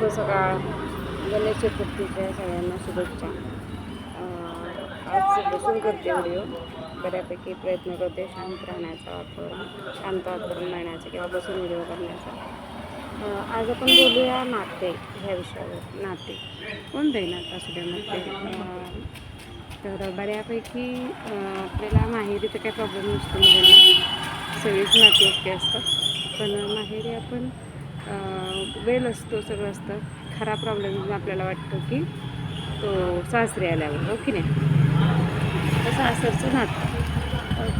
शुभ सकाळ गणेश चतुर्थीच्या सगळ्यांना शुभेच्छा. आज सुरू करते व्हिडिओ. बऱ्यापैकी प्रयत्न करते शांत राहण्याचा वातावरण शांत वातावरण राहण्याचा किंवा बसून व्हिडिओ करण्याचा आज आपण बोलूया नाते ह्या विषयावर. नाते. कोणतंही नातं असू द्या मग ते तर बऱ्यापैकी आपल्याला माहेरी तर काही प्रॉब्लेम नसतो मुलांना. सगळीच नाते एकटे असतात. पण माहेरी आपण वेळ असतो सगळं असतं. खरा प्रॉब्लेम आपल्याला वाटतो की तो सासरी आल्यावर हो की नाही? तर सासरचं नातं.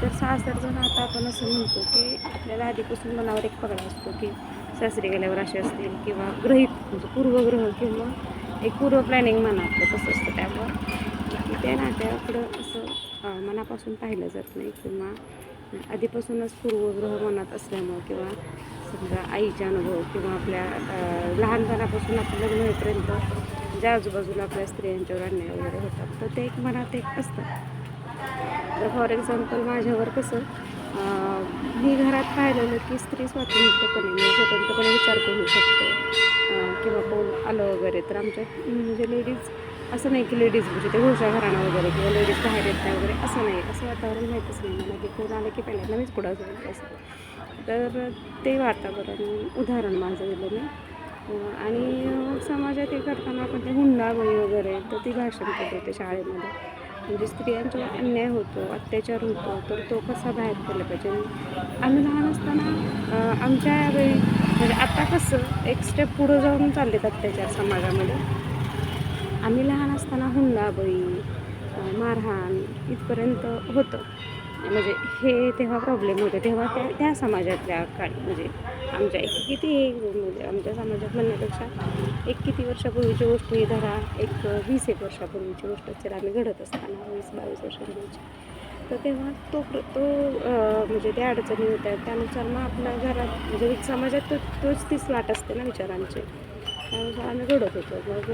तर सासरचं नातं आपण असं म्हणतो की आपल्याला आधीपासून मनावर एक पगडा असतो की सासरी गेल्यावर असे असतील किंवा ग्रहित म्हणजे पूर्वग्रह किंवा एक पूर्व प्लॅनिंग म्हणा आपलं तसं असतं. त्यामुळं की त्या नात्याकडं असं मनापासून पाहिलं जात नाही किंवा आधीपासूनच पूर्वग्रह मनात असल्यामुळं किंवा समजा आईचे अनुभव किंवा आपल्या लहानपणापासून आपलं लग्न होईपर्यंत ज्या आजूबाजूला आपल्या स्त्रियांच्यावर अन्याय वगैरे होतात तर ते एक मनात एक असतं. तर फॉर एक्झाम्पल माझ्यावर कसं मी घरात पाहिलेलं की स्त्री स्वातंत्र्यपणे मी स्वतंत्रपणे विचार करू शकते किंवा कोण आलं वगैरे तर आमच्या म्हणजे लेडीज असं नाही की लेडीज म्हणजे ते घोषा घराणं वगैरे किंवा लेडीज बाहेर येत नाही वगैरे असं नाही. असं वातावरण माहीतच नाही मला की कोण आलं की पहिल्यांदा मीच पुढं जाईल असं. तर ते वातावरण उदाहरण माझं दिलं मी. आणि समाजात हे करताना आपण ते हुंडाबळी वगैरे तर ती भाषण करत होते शाळेमध्ये. म्हणजे स्त्रियांचा अन्याय होतो अत्याचार होतो तर तो कसा बाहेर केला पाहिजे? आम्ही लहान असताना आमच्या वेळी म्हणजे आता कसं एक स्टेप पुढं जाऊन चाललेत अत्याचार समाजामध्ये. आम्ही लहान असताना हुंडाबळी मारहाण इथपर्यंत होतं. म्हणजे हे तेव्हा प्रॉब्लेम होते. तेव्हा त्या त्या समाजातल्या काळी म्हणजे आमच्या एक किती एक म्हणजे आमच्या समाजात म्हणण्यापेक्षा एक किती वर्षापूर्वीची गोष्ट ही धरा. एक वीस एक वर्षापूर्वीची गोष्ट असेल आम्ही घडत असताना वीस बावीस वर्षापूर्वीची. तर तेव्हा तो प्र तो म्हणजे त्या अडचणी होत्या. त्यानुसार मग आपल्या घरात म्हणजे समाजात तो तोच तीच वाट असते ना विचारांचे. त्यानुसार आम्ही घडत होतो. मग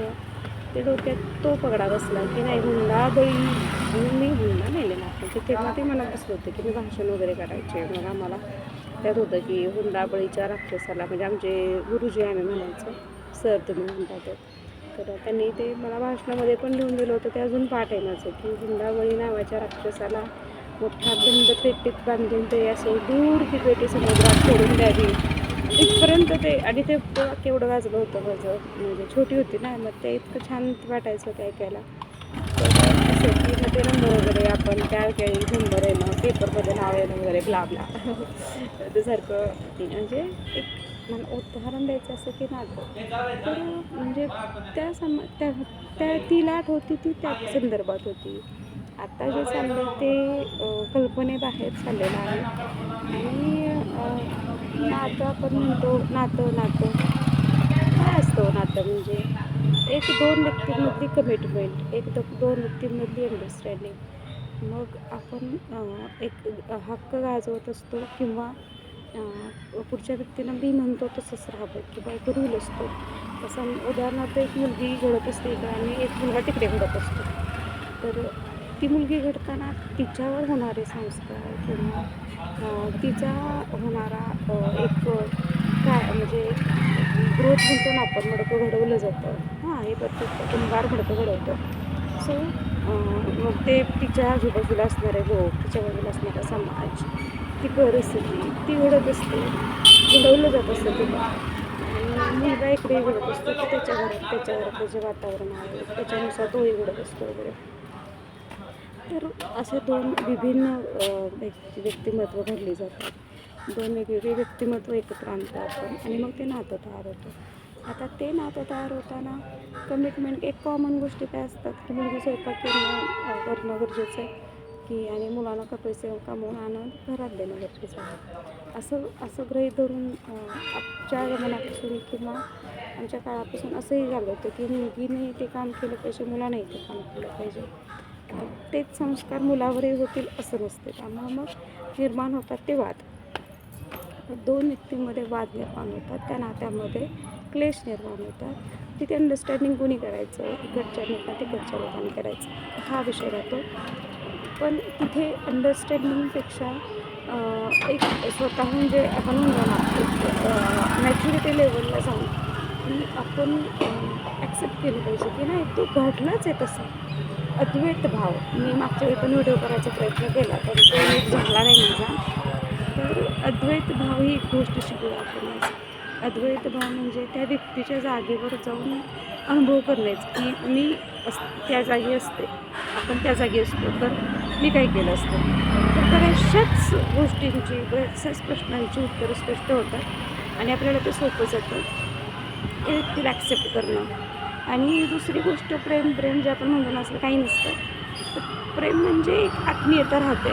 ते डोक्यात तो पगडा बसला की नाही हुंडा बळी आणि मी हुंडा नेलेला म्हणजे तेव्हा ते मनात बसलं होतं की मी भाषण वगैरे करायचे. मग आम्हाला त्यात होतं की हुंडा बळीच्या राक्षसाला म्हणजे आमचे गुरुजी आम्ही म्हणायचं सर तुम्ही म्हणतात तर त्यांनी ते मला भाषणामध्ये पण लिहून दिलं होतं. ते अजून पाठ आहे माझं की हुंडाबळी नावाच्या राक्षसाला मोठ्या बंद पेटीत बांधून ते असे दूर ती पेटी समुद्रात सोडून द्यावी. इथपर्यंत ते आणि ते केवढं वाजलं होतं माझं. म्हणजे छोटी होती ना मग ते इतकं छान वाटायचं ते ऐकायला. तर नंबर वगैरे आपण त्या काही नंबर येणं पेपरमध्ये नाव येणं वगैरे ब्ला त्यासारखं म्हणजे एक मला उदाहरण द्यायचं असं की नातं तर म्हणजे त्या सम त्या त्या ती लाट होती ती त्या संदर्भात होती. आता जे चाललं ते कल्पनेबाहेर चाललेलं आहे. आणि नातं आपण म्हणतो नातं नातं. काय असतं हो नातं म्हणजे? एक दोन व्यक्तींमधली कमिटमेंट एक दो दोन व्यक्तींमधली अंडरस्टँडिंग मग आपण एक हक्क गाजवत असतो किंवा पुढच्या व्यक्तीनं मी म्हणतो तसंच राहावं किंवा एक रूल असतो. तसं उदाहरणार्थ एक मुलगी घडत असते आणि एक मुलगा तिकडे घडत असतो. तर ती मुलगी घडताना तिच्यावर होणारे संस्कार किंवा तिचा होणारा एक काय म्हणजे ग्रोथ म्हणतो ना आपण मडकं घडवलं जातं. हां हे प्रत्येक कुंभार मडकं घडवतं. सो मग ते तिच्या आजूबाजूला असणारे लोक तिच्या बाजूला असणारा समाज ती परिस्थिती ती घडत असते. घडवलं जात असतं तिला आणि मुलगा इकडे घडत असतो की त्याच्या घरात त्याच्या घरात जे वातावरण आहे त्याच्यानुसार तोही घडत असतो वगैरे. तर असे दोन विभिन्न व्यक्तिमत्व घडली जातात. दोन वेगवेगळे व्यक्तिमत्व एकत्र आणतो आपण आणि मग ते नातं तयार होतं. आता ते नातं तयार होताना कमिटमेंट एक कॉमन गोष्टी काय असतात? की मुलगी स्वयंपाक करणं करणं गरजेचं आहे. की आणि मुलांना कपडे सेव कमवून आणून घरात देणं गरजेचं आहे असं असं गृहीत धरून आमच्या आजच्या जमान्यापासून किंवा आमच्या काळापासून असंही झालं होतं की मुलगीने ते काम केलं पाहिजे मुलाने ते काम केलं पाहिजे. तेच संस्कार मुलावरही होतील असं नसते. त्यामुळं मग निर्माण होतात ते वाद. दोन व्यक्तींमध्ये वाद निर्माण होतात. त्या नात्यामध्ये क्लेश निर्माण होतात. तिथे अंडरस्टँडिंग कोणी करायचं घरच्या इकडच्यानी ते घरच्या लोकांनी करायचं हा विषय राहतो. पण तिथे अंडरस्टँडिंगपेक्षा एक स्वतःहून जे आपण म्हणतो मॅच्युरिटी लेवलला जाऊन की आपण ॲक्सेप्ट केलं पाहिजे की नाही तो घडलाच आहे तसा. अद्वैत भाव. मी मागच्या वेळी पण व्हिडिओ करायचा प्रयत्न केला पण तो नीट झाला नाही माझा. तर अद्वैत भाव ही एक गोष्ट शिकू आपण अद्वैत भाव म्हणजे त्या व्यक्तीच्या जागेवर जाऊन अनुभव करणेच की मी अस त्या जागी असते आपण त्या जागी असतो. तर मी काय केलं असतं? तर बऱ्याचशाच गोष्टींची बऱ्याचशाच प्रश्नांची उत्तरं स्पष्ट होतात आणि आपल्याला ते सोपं जातं. त्या व्यक्तीला ॲक्सेप्ट करणं. आणि दुसरी गोष्ट प्रेम प्रेम जे आपण म्हणतो ना असं काही नसतं. तर प्रेम म्हणजे एक आत्मीयता राहते.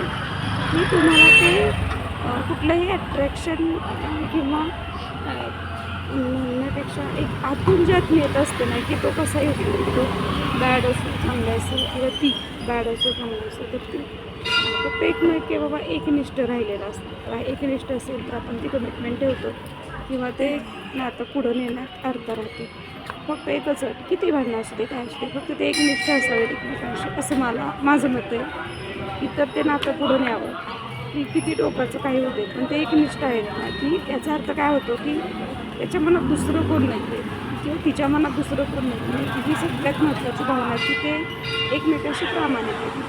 की तुम्हाला ते कुठलंही ॲट्रॅक्शन किंवा म्हणण्यापेक्षा एक आतून जी आत्मीयता असते ना की तो कसाही येतो तो बॅड असो चांगला असेल किंवा ती बॅड असो चांगला असो तर ती. फक्त एक नाही की बाबा एकनिष्ठ राहिलेला असतं. एकनिष्ठ असेल तर आपण ती कमिटमेंट ठेवतो. किंवा ते आता पुढं नेण्यात अर्थ राहतो. फक्त एकच अट किती भांडणं असू दे काय असू दे फक्त ते एकनिष्ठ असावेत एकमेकांशी असं मला माझं मत आहे. इतर ते नातं पुढं न्यावं. की किती टोकाचं काही होते पण ते एकनिष्ठ आहेत ना की याचा अर्थ काय होतो की त्याच्या मनात दुसरं कोण नाही आहे किंवा तिच्या मनात दुसरं कोण नाही आहे ही सगळ्यात महत्त्वाची भावना की ते एकमेकांशी प्रामाणिक आहेत.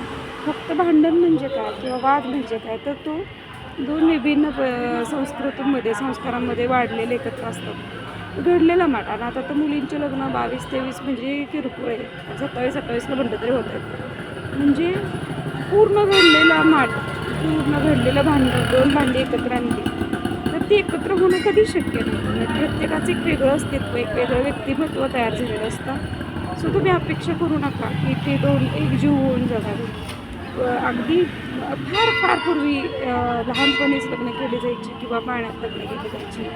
फक्त भांडण म्हणजे काय किंवा वाद म्हणजे काय तर तो दोन विभिन्न प संस्कृतींमध्ये संस्कारांमध्ये वाढलेले एकत्र असतात. घडलेला माट आणि आता तर मुलींचे लग्न बावीस तेवीस म्हणजे किरकोळ आहे सत्तावीस अठ्ठावीसला म्हणलं तरी होत आहेत. म्हणजे पूर्ण घडलेला माट पूर्ण घडलेलं भांडण दोन भांडी एकत्र आणली. तर ती एकत्र होणं कधी शक्य नाही. म्हणजे प्रत्येकाचं एक वेगळं अस्तित्व एक वेगळं व्यक्तिमत्व तयार झालेलं असतं. सो तुम्ही अपेक्षा करू नका की ते दोन एकजीव होऊन जगावे. अगदी फार फार पूर्वी लहानपणीच लग्न केली जायची किंवा पाण्यात लग्न केली जायची.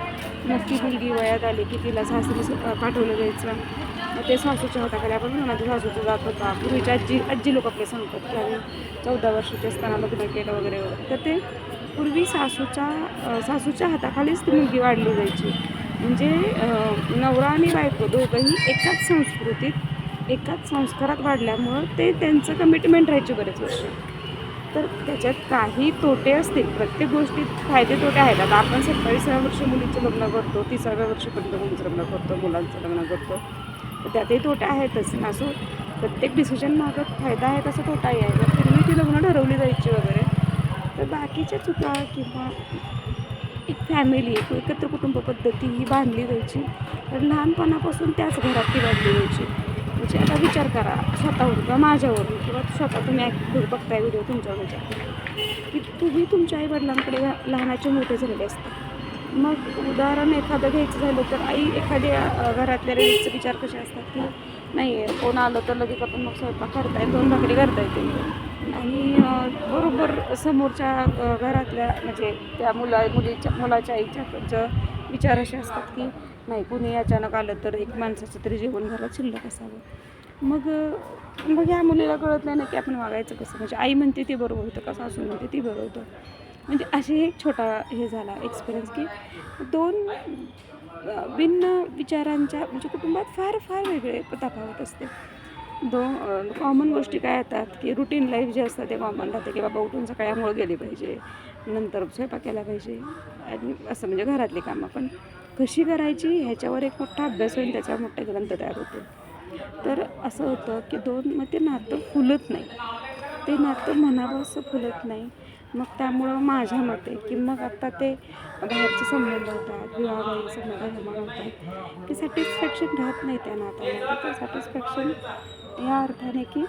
नक्की मुलगी वयात आली की तिला सासरी पाठवलं जायचं. ते सासूच्या हाताखाली आपण म्हणू ना सासूचं जात होता. पूर्वीची आजी आजी लोक आपले सांगतात त्यावेळी चौदा वर्षाचे असताना लग्न केलं वगैरे. वगैरे तर ते पूर्वी सासूच्या सासूच्या हाताखालीच ती मुलगी वाढली जायची. म्हणजे नवरा आणि बायको दोघंही एकाच संस्कृतीत एकाच संस्कारात वाढल्यामुळं ते त्यांचं कमिटमेंट राहायची बरेच वर्ष तर त्याच्यात काही तोटे असतील प्रत्येक गोष्टीत फायदे तोटे आहेत. आता आपण सत्तावीसाव्या वर्षी मुलीचं लग्न करतो तिसाव्या वर्षीपर्यंत मुलीचं लग्न करतो मुलांचं लग्न करतो. तर त्यातही तोटे आहेतच ना सो प्रत्येक डिसिजन मागत फायदा आहे तसा तोटाही आहे. जर पूर्वी ती लग्न ठरवली जायची वगैरे तर बाकीच्या चुका किंवा एक फॅमिली एकत्र कुटुंब पद्धती ही बांधली जायची. तर लहानपणापासून त्याच घरात ती बांधली जायची. म्हणजे आता विचार करा स्वतःवरून किंवा माझ्यावरून किंवा स्वतः तुम्ही ॲक्टिव्ह बघताय व्हिडिओ तुमच्या म्हणजे. की तुम्ही तुमच्या आईवडिलांकडे लहानाचे मोठे झालेले असतात मग उदाहरण एखादं घ्यायचं झालं तर आई एखाद्या घरातल्या रेडीचे विचार कसे असतात की नाही कोण आलं तर लगेच आपण मग स्वयंपाक करता दोन भाकरी करता येतील आणि बरोबर समोरच्या घरातल्या म्हणजे त्या मुला मुलीच्या मुलाच्या आईच्या विचार असे असतात की नाही कुणी अचानक आलं तर एक माणसाचं तरी जेवण घरात शिल्लक असावं. मग मग ह्या मुलीला कळत नाही ना की आपण वागायचं कसं? म्हणजे आई म्हणते ते बरोबर होतं का? सासू म्हणते ती बरोबर होतं. म्हणजे असे एक छोटा हे झाला एक्सपिरियन्स की दोन भिन्न विचारांच्या म्हणजे कुटुंबात फार फार वेगळे तफावत असते. दोन कॉमन गोष्टी काय येतात की रुटीन लाईफ जे असतं ते कॉमन राहते की बाबा उठून सकाळी आंघोळ गेली पाहिजे नंतर स्वयंपाक केला पाहिजे आणि असं म्हणजे घरातली कामं पण. कशी करायची ह्याच्यावर एक मोठा अभ्यास होईल त्याच्यावर मोठे ग्रंथ तयार होते तर असं होतं की दोन मग ते नातं फुलत नाही. ते नातं म्हणावं असं फुलत नाही. मग त्यामुळं माझ्या मते की मग आता ते बाहेरचे संबंध होतात विवाहाबाई संबंध निर्माण होतात की सॅटिस्फॅक्शन राहत नाही त्या नात्यामध्ये. तर सॅटिस्फॅक्शन या अर्थाने की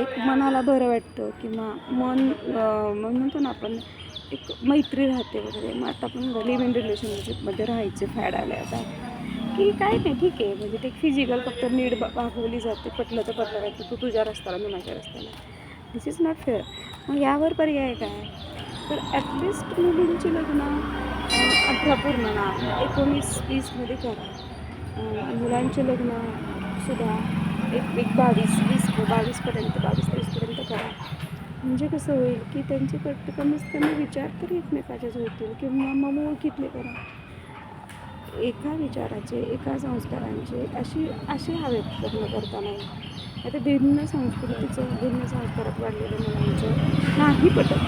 एक मनाला बरं वाटतं किंवा मन अं, मन म्हणतो ना आपण एक मैत्री राहते वगैरे. मग आता आपण लिव्ह इन रिलेशनशिपमध्ये राहायचे फॅड आले आता. की काय नाही ठीक आहे. म्हणजे ते फिजिकल फक्त नीड भागवली जाते. पटलं तर पटलं काय तू तुझ्या रस्त्याला मी माझ्या रस्त्याला. दिस इज नॉट फेअर मग यावर पर्याय काय? तर ॲटलिस्ट मुलींची लग्न अठरा पूर्ण ना. एकोणीस वीसमध्ये करा. मुलांचे लग्न सुद्धा एक एक बावीस वीस बावीसपर्यंत बावीस तेवीसपर्यंत करा. म्हणजे कसं होईल की त्यांचे कट कमीत कमी विचार तरी एकमेकाच्याच होतील किंवा मग ओळखीतले करा एका विचाराचे एका संस्कारांचे अशी असे हवेत लग्न करता नाही आता भिन्न संस्कृतीचं भिन्न संस्कारात वाढलेलं मुलांचं नाही पटत.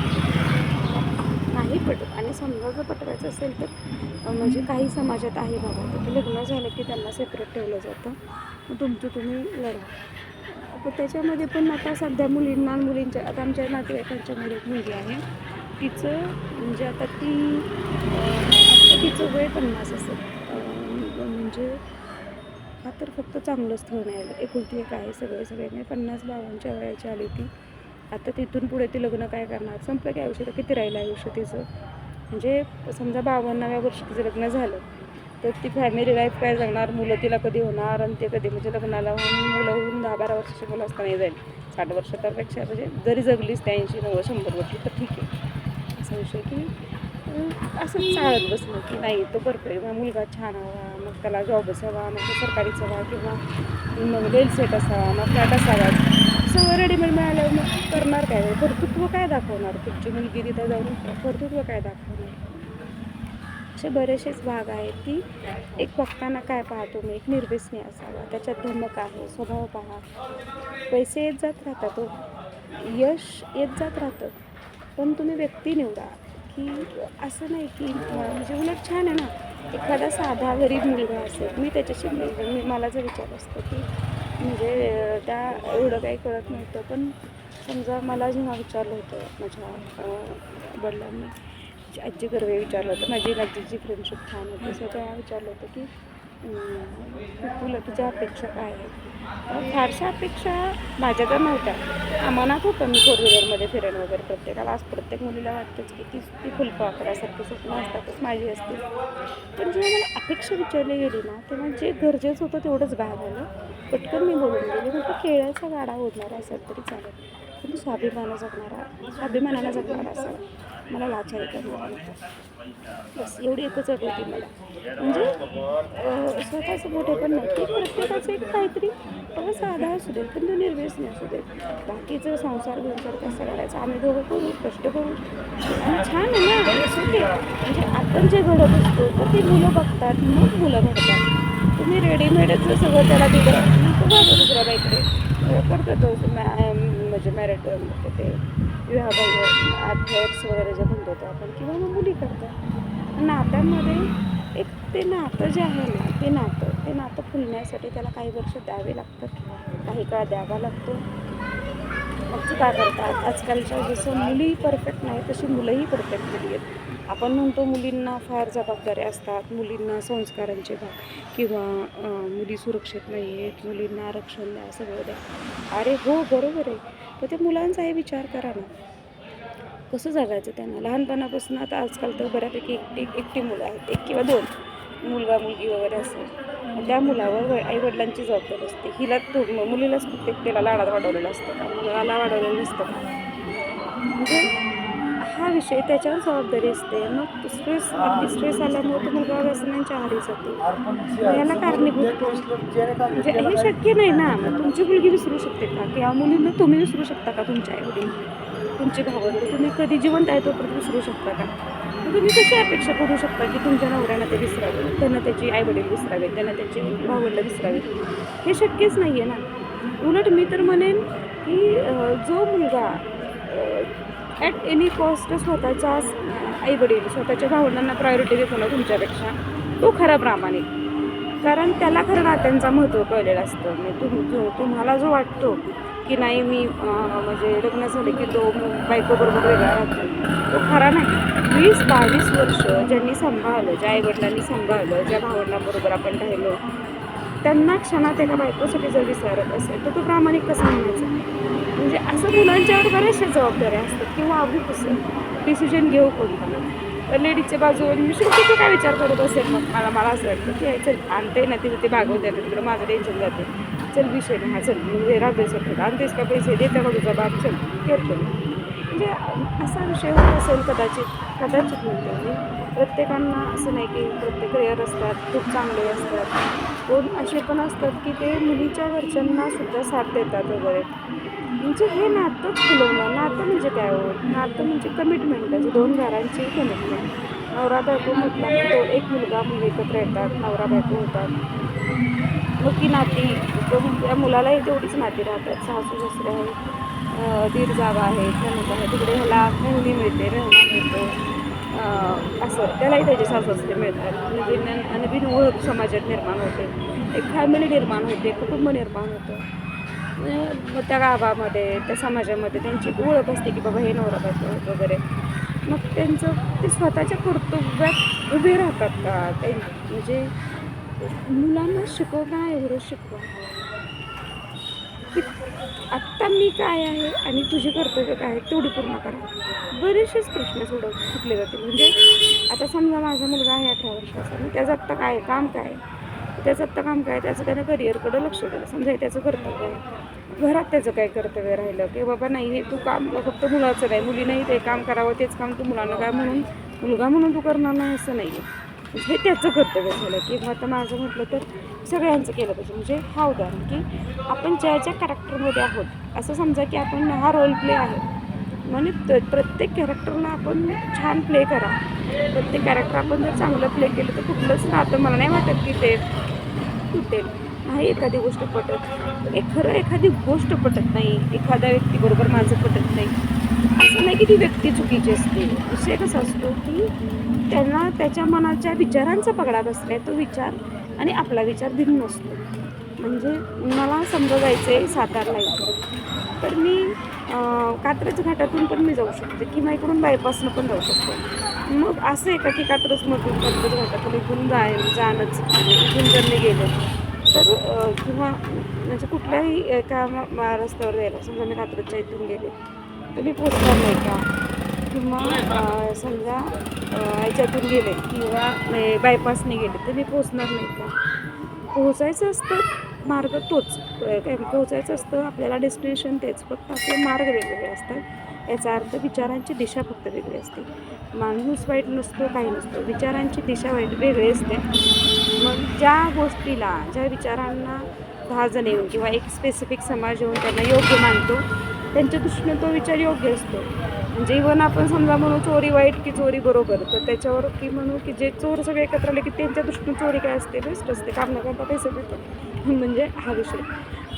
नाही पटत. आणि समजा जर पटवायचं असेल तर म्हणजे काही समाजात आहे बाबा. तर ते लग्न झालं की त्यांना सेपरेट ठेवलं जातं. तुमचं तुम्ही लढा तर त्याच्यामध्ये पण आता सध्या मुलींना आणि मुलींच्या आता आमच्या नातेवाईकांच्या मध्ये एक मुलगी आहे. तिचं म्हणजे आता ती आता तिचं वय पन्नास असं म्हणजे हा तर फक्त चांगलं स्थळ नाही आलं. एकुलती एक आहे सगळे सगळे नाही पन्नास बावनच्या वयाची आली ती. आता तिथून पुढे ती लग्न काय करणार? संपलं की आयुष्य तर किती राहिलं आयुष्य तिचं? म्हणजे समजा बावन्नाव्या वर्षी तिचं लग्न झालं. तर ती फॅमिली लाईफ काय जगणार मुलं तिला कधी होणार आणि ते कधी म्हणजे लग्नाला होऊन मुलं होऊन दहा बारा वर्षाची मुलं असताना जाईल साठ वर्ष तरपेक्षा म्हणजे जरी जगलीच त्या ऐंशी नव्वद शंभर वर्ष तर ठीक आहे. असा विषय की असं चालत बसलं की नाही तो परफेक्ट मग मुलगा छान हवा मग त्याला जॉबच हवा मग सरकारीच हवा किंवा मग वेल सेट असावा मग फ्लॅट असावा. सगळं रेडीमेड मिळाल्यावर मग करणार काय? कर्तृत्व काय दाखवणार? तुमची मुलगी तिथं जाऊन कर्तृत्व काय दाखवणार? असे बरेचसेच भाग आहेत की एक बघताना काय पाहतो मी एक निर्व्यसनी असावा. त्याच्यात धमक आहे स्वभाव पहा. पैसे येत जात राहतात हो. यश येत जात राहतं. पण तुम्ही व्यक्ती निवडा की असं नाही की म्हणजे उलट छान आहे ना. एखादा साधा गरीब मुलगा असेल मी त्याच्याशी मी मला जर विचार असतो की म्हणजे त्या एवढं काही कळत नव्हतं. पण समजा मला जेव्हा विचारलं होतं माझ्या वडिलांनी माझी आजी गर्वे विचारलं होतं. माझी आजीची फ्रेंडशिप छान होती. सो तेव्हा विचारलं होतं की तुला तुझ्या अपेक्षा काय आहेत? फारशा अपेक्षा माझ्या तर नव्हत्या. मनात होतं मी फोर व्हीलरमध्ये फिरण वगैरे प्रत्येकाला. आज प्रत्येक मुलीला वाटतंच की ती ती फुलपाखरासारखी स्वप्न असतातच माझी असतील पण जेव्हा मला अपेक्षा विचारली गेली ना तेव्हा जे गरजेचं होतं तेवढंच बाहेर आलं. पटकन मी बोलून गेली. म्हणजे केळ्याचा गाडा ओढणारा असेल तरी चालेल. पण स्वाभिमाना स्वाभिमानं जगणारा स्वाभिमानानं जगणारा असावा. मला लाचारी करणारा बस एवढी एकच अट होती मला. म्हणजे स्वतःचं मोठे पण नाही. प्रत्येकाचं एक काहीतरी साधा असू दे पण तो निर्व्यसनी असू दे. बाकीचं संसार बिंसार कसं करायचं? आम्ही दोघं करू कष्ट करू? छान आहे ना It's म्हणजे आपण जे घडत असतो तर ती मुलं बघतात मग मुलं घडतात तुम्ही रेडीमेडच सगळं त्याला दिलं. मग दुसऱ्या बाईकडे. करतो तो मॅ म्हणजे मॅरेट ते. विवाह अफेअर्स वगैरे जे म्हणतो तो आपण किंवा मग मुली करतात. नात्यांमध्ये एक ते नातं जे आहे ना ते नातं ते नातं फुलण्यासाठी त्याला काही वर्ष द्यावे लागतात काही काळ द्यावा लागतो. मग काय करतात? आजकालच्या जसं मुली परफेक्ट नाही तशी मुलंही परफेक्ट मुली आहेत. आपण म्हणतो मुलींना फार जबाबदाऱ्या असतात मुलींना संस्कारांचे भाग किंवा मुली सुरक्षित नाही आहेत मुलींना आरक्षण द्या सगळं द्या. अरे हो बरोबर आहे. पण ते मुलांचाही विचार करा ना. कसं जगायचं त्यांना? लहानपणापासून आता आजकाल तर बऱ्यापैकी एकटी एकटी मुलं आहेत. एक किंवा दोन मुलगा मुलगी वगैरे असेल त्या मुलावर आईवडिलांची जबाबदारी असते. हिला तो मुलीलाच फक्त एकट्याला लाडात वाढवलेलं असतं. का मुलाला वाढवलेलं नसतं. का म्हणजे हा विषय त्याच्यावर जबाबदारी असते. मग स्ट्रेस अगदी स्ट्रेस आल्यामुळे तो मुलगा व्यसनांच्या आहारी जातो याला कारणीभूत म्हणजे हे शक्य नाही ना. मग तुमची मुलगी विसरू शकते का? किंवा मुलींना तुम्ही विसरू शकता का तुमच्या आईवडील तुमचे भावंड तुम्ही कधी जिवंत आहे तोपर्यंत विसरू शकता का? तुम्ही कशी अपेक्षा करू शकता की तुमच्या नवऱ्यानं ते विसरावे? त्यांना त्याची आईवडील विसरावेत. त्यांना त्याची भावंड विसरावेत. हे शक्यच नाही आहे ना. उलट मी तर म्हणेन की जो मुलगा ॲट एनी कॉस्ट स्वतःच्या आईवडील स्वतःच्या भावंडांना प्रायोरिटी देतो ना तुमच्यापेक्षा. तो खरा प्रामाणिक. कारण त्याला खरं नात्यांचा महत्त्व कळलेलं असतं. म्हणजे तुम तुम्हाला जो वाटतो की नाही मी म्हणजे लग्न झाले की तो बायकोबरोबर वेगळा राहतो. तो खरा नाही. वीस बावीस वर्ष ज्यांनी सांभाळलं ज्या आईवडिलांनी सांभाळलं ज्या भावंडांबरोबर आपण राहिलो त्यांना क्षणात एका बायकोसाठी जर विचारत असेल तर तो प्रामाणिक कसा म्हणायचा? म्हणजे असं मुलांच्यावर बऱ्याचशा जबाबदाऱ्या असतात किंवा आम्ही कसं डिसिजन घेऊ कोणता तर लेडीजच्या बाजूवर मी शेवटी तो काय विचार करत असेल? मग मला मला असं वाटतं की चल आणते ना तिथे ते भागवते ना तिकडं माझं टेन्शन जाते. चल विषय नाही हा चल म्हणजे राहतोय सर आणतेस का पैसे? देता का तुझा बाप चल करतो. म्हणजे असा विषय होत असेल कदाचित कदाचित म्हणते मी. प्रत्येकांना असं नाही की प्रत्येक रेअर असतात खूप चांगले असतात. कोण असे पण असतात की ते मुलीच्या घरच्यांना सुद्धा साथ देतात वगैरे. म्हणजे हे नातंच खुलवणं नातं म्हणजे काय हो? नातं म्हणजे कमिटमेंट म्हणजे त्याची दोन घरांची कमिटमेंट नवरा बायको म्हटला की तो एक मुलगा मुली एकत्र येतात नवरा बायको होतात. हो मग ती नाती? तो त्या मुलालाही तेवढीच नाती राहतात सासू सासरे आहेत. अं, जागा आहे नणंद आहे तिकडे ह्याला मेहुणी मिळते रेहना मिळतो. असं त्यालाही त्याचे सासवस्ते मिळतात. नवीन नवीन ओळख समाजात निर्माण होते. एक फॅमिली निर्माण होते कुटुंब निर्माण होतं. मग त्या गावामध्ये त्या समाजामध्ये त्यांची ओळख असते की बाबा हे नवरा बायको वगैरे. मग त्यांचं ते स्वतःच्या कर्तव्यात उभे राहतात का? ते म्हणजे मुलांना शिकवता एवढं शिकवा की आत्ता मी काय आहे आणि तुझे कर्तव्य काय आहे तेवढी पूर्ण करा. बरेचसेच प्रश्न सोडव सुटले जातील. म्हणजे आता समजा माझा मुलगा आहे अठरा वर्षाचा आणि त्याचं आत्ता काय आहे, काम काय आहे? त्याचं आत्ता काम काय त्याचं त्यानं करिअरकडं लक्ष दिलं. समजा हे त्याचं कर्तव्य आहे. घरात त्याचं काय कर्तव्य राहिलं? की बाबा नाही हे तू काम फक्त मुलाचं नाही. मुलीनंही ते काम करावं तेच काम तू मुलांना काय म्हणून? मुलगा म्हणून तू करणार नाही असं नाही आहे हे त्याचं कर्तव्य झालं किंवा आता माझं म्हटलं तर सगळ्यांचं केलं पाहिजे. म्हणजे हा उदाहरण की आपण ज्या ज्या कॅरेक्टरमध्ये आहोत असं समजा की आपण हा रोल प्ले आहे. म्हणजे प्रत्येक कॅरेक्टरला आपण छान प्ले करा. प्रत्येक कॅरेक्टर आपण जर चांगलं प्ले केलं तर कुठलंच नातं मला नाही वाटत की ते तुटेल. नाही एखादी गोष्ट पटत. एक खरं एखादी गोष्ट पटत नाही. एखाद्या व्यक्तीबरोबर माझं पटत नाही. असं नाही की ती व्यक्ती चुकीची असते. विषय कसा असतो की त्यांना त्याच्या मनाच्या विचारांचा पगडा बसलाय तो विचार आणि आपला विचार भिन्न असतो. म्हणजे मला समजा जायचं आहे सातारला इथं तर मी कात्रज घाटातून पण मी जाऊ शकते किंवा इकडून बायपासनं पण जाऊ शकते. मग असं आहे का की कात्रजमधून कात्रज घाटातून इथून जाय जाणंच इथून जर मी गेलं तर किंवा म्हणजे कुठल्याही एका रस्त्यावर जायला समजा मी कात्रजच्या इथून गेले तर मी पोचणार नाही का? किंवा समजा याच्यातून ह्याच्यातून गेले किंवा बायपासने गेले तर मी पोचणार नाही का? पोहोचायचं असतं मार्ग तोच. काय पोहोचायचं असतं आपल्याला डेस्टिनेशन तेच फक्त आपले मार्ग वेगवेगळे असतात. याचा अर्थ विचारांची दिशा फक्त वेगळी असते. माणूस वाईट नसतो काही नसतो. विचारांची दिशा वाईट वेगळी असते. मग ज्या गोष्टीला ज्या विचारांना दहा जण येऊन किंवा एक स्पेसिफिक समाज येऊन त्यांना योग्य मानतो त्यांच्या दृष्टीने तो विचार योग्य असतो. म्हणजे इव्हन आपण समजा म्हणू चोरी वाईट की चोरी बरोबर तर त्याच्यावर की म्हणू की जे चोर सगळे एकत्र आले की त्यांच्या दृष्टीने चोरी काय असते? बेस्ट असते काम न करता पैसे देतो म्हणजे हा विषय.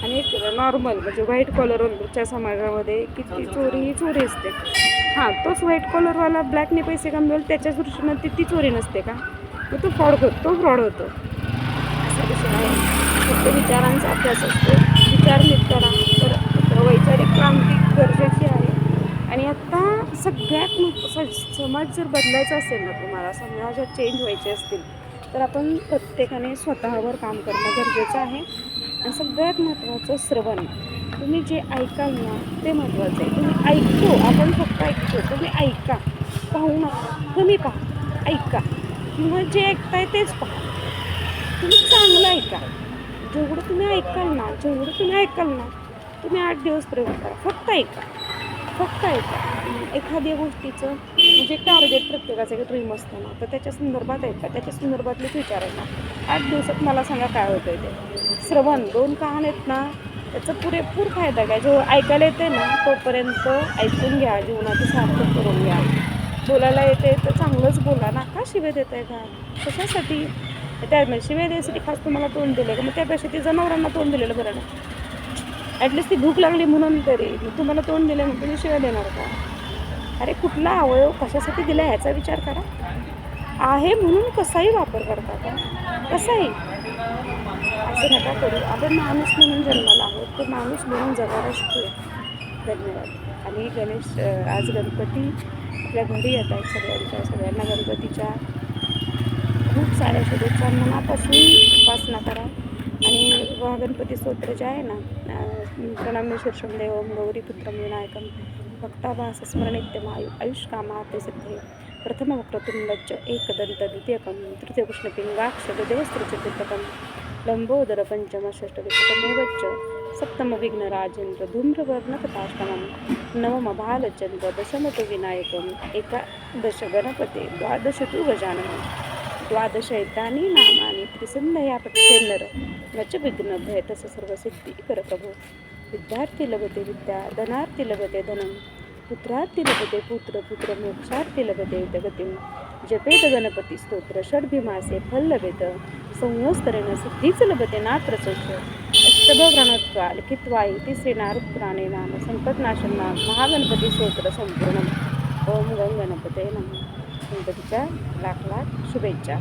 आणि एक नॉर्मल म्हणजे व्हाईट कॉलरच्या समाजामध्ये की ती चोरी ही चोरी असते. हां तोच व्हाईट कॉलरवाला ब्लॅकने पैसे कमवेल त्याच्या दृष्टीनं ती ती चोरी नसते का? मग तो फ्रॉड करतो तो फ्रॉड होतो. असा विषय आहे. फक्त विचारांचा अभ्यास असतो. विचार नीट करा. तर वैचारिक क्रांती गरजेची आणि आता सगळ्यात मग स- समाज जर बदलायचा असेल ना तुम्हाला समाजात चेंज व्हायचे असतील तर आपण प्रत्येकाने स्वतःवर काम करणं गरजेचं आहे. आणि सगळ्यात महत्त्वाचं श्रवण. तुम्ही जे ऐकाल ना ते महत्त्वाचं आहे. तुम्ही ऐकतो आपण फक्त ऐकतो. तुम्ही ऐका पाहू नका तुम्ही पहा ऐका. किंवा जे ऐकताय तेच पहा. तुम्ही चांगलं ऐका. जेवढं तुम्ही ऐकाल ना जेवढं तुम्ही ऐकाल ना तुम्ही आठ दिवस प्रयोग करा. फक्त ऐका. फक्त एक एखाद्या गोष्टीचं म्हणजे टार्गेट प्रत्येकाचं एक ड्रीम असतं ना तर त्याच्या संदर्भात ऐका त्याच्या संदर्भातलेच विचार ऐका आठ दिवसात मला सांगा काय होतं ते. श्रवण दोन कान आहेत ना त्याचा पुरेपूर फायदा काय? जेव्हा ऐकायला येते ना तोपर्यंत ऐकून घ्या जीवनाचं सार्थक करून घ्या. बोलायला येते तर चांगलंच बोला. ना का शिवे देत आहे का? कशासाठी? त्या शिवे द्यायसाठी खास तुम्हाला तोंड दिलं का? मग त्यापेक्षा ते जनावरांना तोंड दिलेलं बरं ना. ॲटलिस्ट ती भूक लागली म्हणून तरी. मग तुम्हाला तोंड दिलं मग तुम्ही शिवाय देणार का? अरे कुठला अवयव कशासाठी दिला ह्याचा विचार करा. आहे म्हणून कसाही वापर करता का कसाही. असं नका करू. आपण माणूस म्हणून जन्माला आहोत. तर माणूस म्हणून जगायला शिकूया धन्यवाद. आणि गणेश आज गणपती आपल्या घरी येत आहेत सगळ्यांच्या सगळ्यांना गणपतीच्या खूप साऱ्या शुभेच्छा. मनापासून उपासना करा. गणपती स्तोत्र जे आहे ना अं, प्रणम्य शीर्षम देवम गौरी पुत्रम विनायकम भक्ताभास स्मरणित्यम आयु आयुष्कामाते सिद्धे प्रथम वक्रतुंडच एकदंत द्वितीयकं तृतीयकृष्णपिङ्गाक्ष हृदयस्त्रिचतुर्थकं लंबोदर पंचम षष्टविशतमेवच्च सप्तम विघ्नराजेन्द्र धूम्रवर्णकटाष्टमं नवम बालचन्द्र दशम तु विनायकम् एकादश गणपते द्वादश तु गजाननं द्वादश नामा नामानि त्रिसन्धया पठ्येन्नर न च विघ्नभय तस्य सर्वसिद्धी कर प्रभो. विद्यार्थी लभते विद्या धनार्थी लभते धनं पुत्रार्थी लभते पुत्र पुत्र मोक्षार्थी लभते गतिं जपेत गणपती स्तोत्र षड्भिमासे फल लभेत संवस्तरेण सिद्धीच लभते नात्र चौथ अष्टभव्रणत्वा लिखित्वा इति श्रीनारदपुराणे नाम संकटनाशनाथ महागणपती स्तोत्र संपूर्ण ओम गंग गणपते नमः. गणपतीच्या लाख लाख शुभेच्छा.